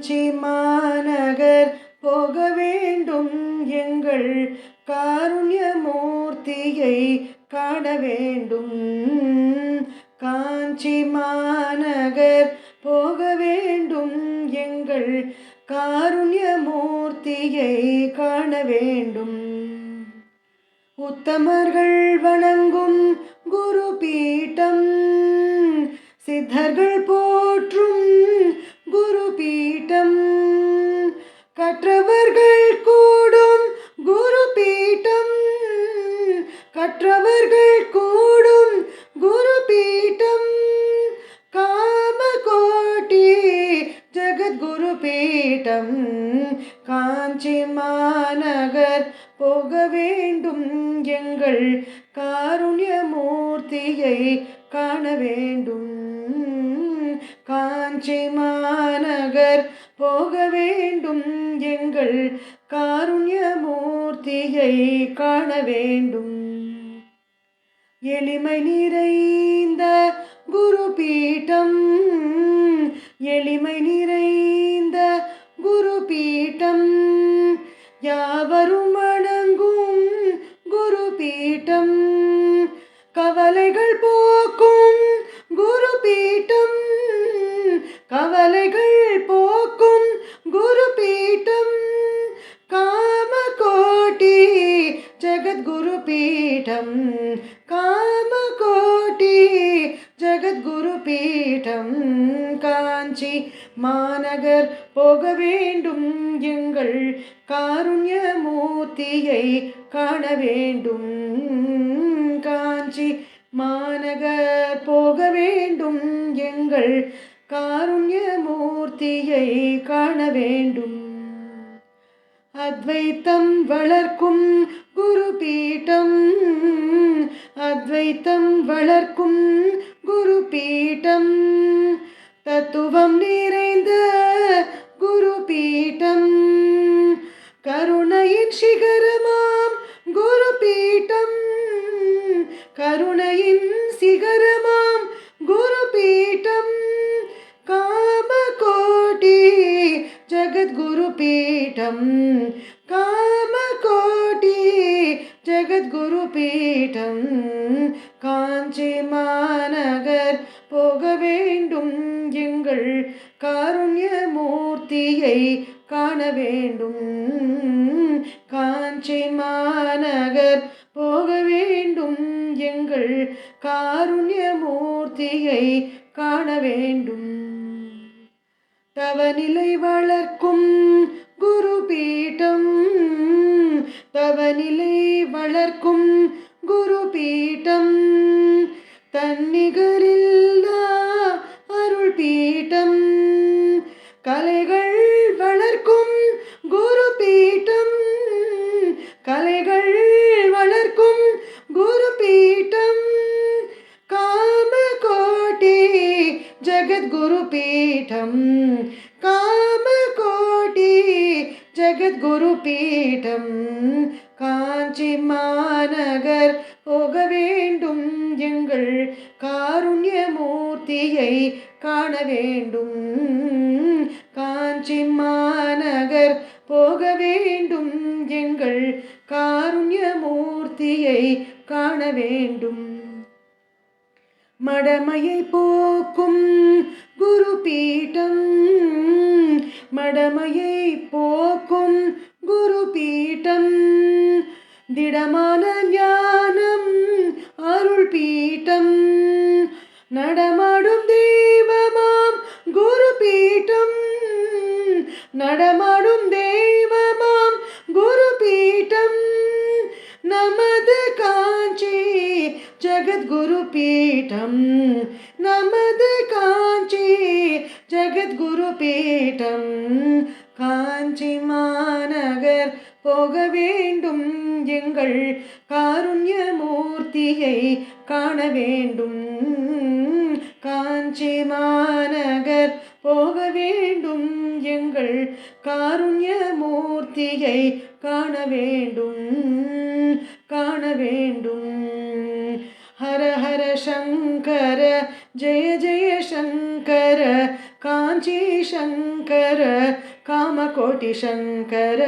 காஞ்சி மாநகர் போக வேண்டும் எங்கள் காருண்யமூர்த்தியை காண வேண்டும். காஞ்சி மாநகர் போக வேண்டும் எங்கள் காருண்யமூர்த்தியை காண வேண்டும். உத்தமர்கள் வணங்கும் குரு பீட்டம் சித்தர்கள் போ மாநகர் போக வேண்டும். எங்கள் காருண்யமூர்த்தியை காண வேண்டும். காஞ்சி மாநகர் போக வேண்டும். எங்கள் காருண்யமூர்த்தியை காண வேண்டும். எளிமை நிறைந்த குரு பீட்டம் எளிமை நிறைந்த குரு பீட்டம் யாவரும் வணங்கும் குரு பீட்டம் கவலைகள் போக்கும் குரு பீட்டம் கவலைகள் போக்கும் குரு பீட்டம் காமகோட்டி ஜெகத்குரு பீடம் காமகோட்டி ஜகத்குரு பீட்டம் காஞ்சி மாநகர் போக வேண்டும். மூர்த்தியை காண வேண்டும். காஞ்சி மாநகர் போக வேண்டும். எங்கள் காருண்ய மூர்த்தியை காண வேண்டும். அத்வைத்தம் வளர்க்கும் குரு பீட்டம் அத்வைத்தம் வளர்க்கும் குரு பீட்டம் தத்துவம் நிறைந்த குரு பீட்டம் கருணையின் சிகரமாம் குரு பீட்டம் கருணையின் சிகரமாம் குரு பீட்டம் காமகோட்டி ஜகத்குரு பீட்டம் மாநகர் போக வேண்டும். எங்கள் காருண்யமூர்த்தியை காண வேண்டும். தவநிலை வளர்க்கும் குரு பீட்டம் தவநிலை வளர்க்கும் குரு பீட்டம் தன்னிகரில்லா ஜெகத்குருபீடம் காஞ்சி மாநகர் போக வேண்டும் எங்கள் காருண்யமூர்த்தியை காண வேண்டும். காஞ்சி மாநகர் போக வேண்டும் எங்கள் காருண்யமூர்த்தியை காண வேண்டும். மடமையை போக்கும் குரு பீட்டம் மடமையை போக்கும் குரு பீட்டம் திடமான ஞானம் அருள் பீட்டம் நடமாடும் தெய்வமாம் குரு பீட்டம் நடமாடும் தெய்வமாம் குரு பீட்டம் நமது காஞ்சி ஜெகத்குரு பீடம் நமது காஞ்சி ஜெகத்குரு பீடம் காஞ்சி மாநகர் போக வேண்டும் எங்கள் காருண்ய மூர்த்தியை காண வேண்டும். காஞ்சி மாநகர் போக வேண்டும் எங்கள் காருண்ய மூர்த்தியை காண வேண்டும். காண வேண்டும். ஹர ஹர சங்கர ஜெய ஜெய காமகோட்டி சங்கர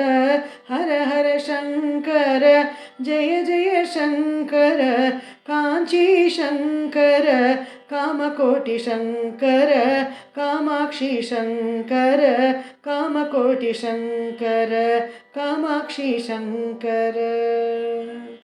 ஹர ஹர சங்கர ஜெய ஜெய சங்கர காஞ்சி சங்கர காமகோட்டி சங்கர காமாட்சி சங்கர காமகோட்டி சங்கர காமாட்சி சங்கர